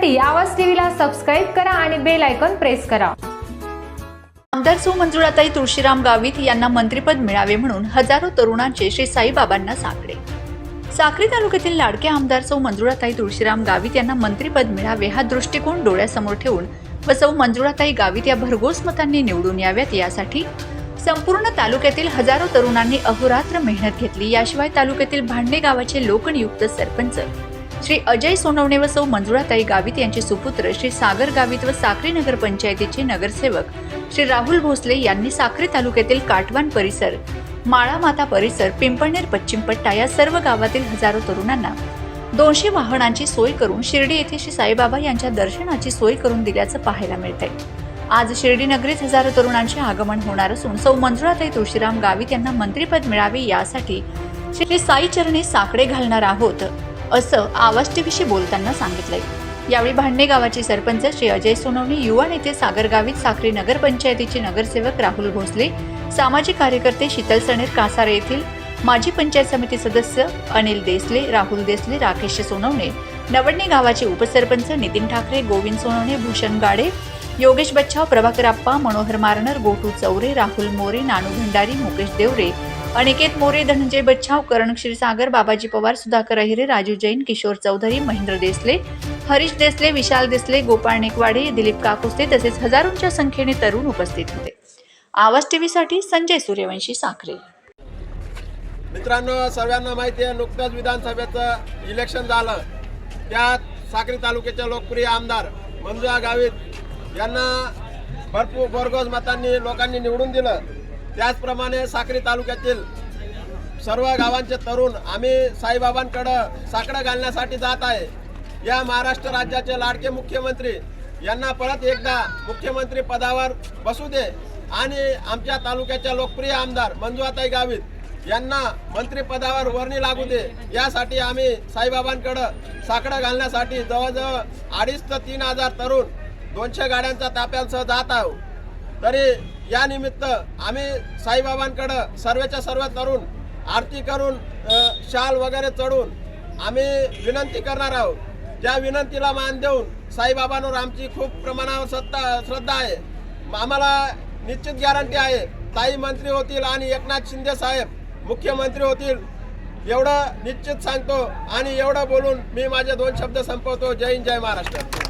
पाहण्यासाठी आवाज टीव्हीला सबस्क्राईब करा आणि बेल आयकॉन प्रेस करा. आमदार सौ मंजुळाताई तुळशीराम गावित यांना मंत्रिपद मिळावे म्हणून हजारो तरुणांचे श्री साईबाबांना साकडे. साक्री तालुक्यातील लाडके आमदार सौ मंजुळाताई तुळशीराम गावित यांना मंत्रिपद मिळावे हा दृष्टिकोन डोळ्यासमोर ठेवून व सौ मंजुळाताई गावित या भरघोस मतांनी निवडून याव्यात यासाठी संपूर्ण तालुक्यातील हजारो तरुणांनी अहोरात्र मेहनत घेतली. याशिवाय तालुक्यातील भांडे गावाचे लोकनियुक्त सरपंच श्री अजय सोनवणे व सौ मंजुळाताई गावित यांचे सुपुत्र श्री सागर गावित व साखरे नगर पंचायतीचे नगरसेवक श्री राहुल भोसले यांनी साखरे तालुक्यातील काटवान परिसर माळा माता परिसर पिंपळनेर पश्चिम पट्टा या सर्व गावातील हजारो तरुणांना दोनशे वाहनांची सोय करून शिर्डी येथे श्री साईबाबा यांच्या दर्शनाची सोय करून दिल्याचं पाहायला मिळतंय. आज शिर्डी नगरीत हजारो तरुणांचे आगमन होणार असून सौ मंजुळाताई तुळशीराम गावित यांना मंत्रिपद मिळावे यासाठी श्री साई चरणी साकडे घालणार आहोत. असं आवाज टीव्हीशी बोलताना सांगितलंय. यावेळी भांडणे गावाचे सरपंच श्री अजय सोनवणे युवा नेते सागर गावित साक्री नगरपंचायतीचे नगरसेवक राहुल भोसले सामाजिक कार्यकर्ते शीतल सणेर कासारे येथील माजी पंचायत समिती सदस्य अनिल देसले राहुल देसले राकेश सोनवणे नवडणे गावाचे उपसरपंच नितीन ठाकरे गोविंद सोनवणे भूषण गाडे योगेश बच्छाव प्रभाकर आप्पा मनोहर मारनर गोटू चौरे राहुल मोरे नानू भंडारी मुकेश देवरे अनिकेत मोरे धनंजय बच्छाव करण क्षीरसागर बाबाजी पवार सुधाकर अहिरे राजू जैन किशोर चौधरी महेंद्र देसले हरीश देसले विशाल देसले गोपाळ नेकवाडे दिलीप काकुस्ते तसेच हजारोंच्या संख्येने तरुण उपस्थित होते. आवाज टीव्हीसाठी संजय सूर्यवंशी साखरे. मित्रांनो सर्वांना माहिती आहे नुकतंच विधानसभेचं इलेक्शन झालं. त्यात साक्री तालुक्याचे लोकप्रिय आमदार मंजुळा गावित यांना भरपूर भरघोस मतांनी लोकांनी निवडून दिलं. त्याचप्रमाणे साक्री तालुक्यातील सर्व गावांचे तरुण आम्ही साईबाबांकडं साकडं घालण्यासाठी जात आहे. या महाराष्ट्र राज्याचे लाडके मुख्यमंत्री यांना परत एकदा मुख्यमंत्री पदावर बसू दे आणि आमच्या तालुक्याच्या लोकप्रिय आमदार मंजुआताई गावित यांना मंत्रिपदावर वर्णी लागू दे. यासाठी आम्ही साईबाबांकडं साकडं घालण्यासाठी जवळजवळ अडीच ते तीन हजार तरुण दोनशे गाड्यांच्या ताप्यांसह जात आहोत. तरी या निमित्त आम्ही साईबाबांकडं सर्वेच्या सर्व तरुण आरती करून शाल वगैरे चढून आम्ही विनंती करणार आहोत. त्या विनंतीला मान देऊन साईबाबांवर आमची खूप प्रमाणावर सत्ता श्रद्धा आहे. आम्हाला निश्चित गॅरंटी आहे. ताई मंत्री होतील आणि एकनाथ शिंदे साहेब मुख्यमंत्री होतील. एवढं निश्चित सांगतो आणि एवढं बोलून मी माझे दोन शब्द संपवतो. जय हिंद जय महाराष्ट्र.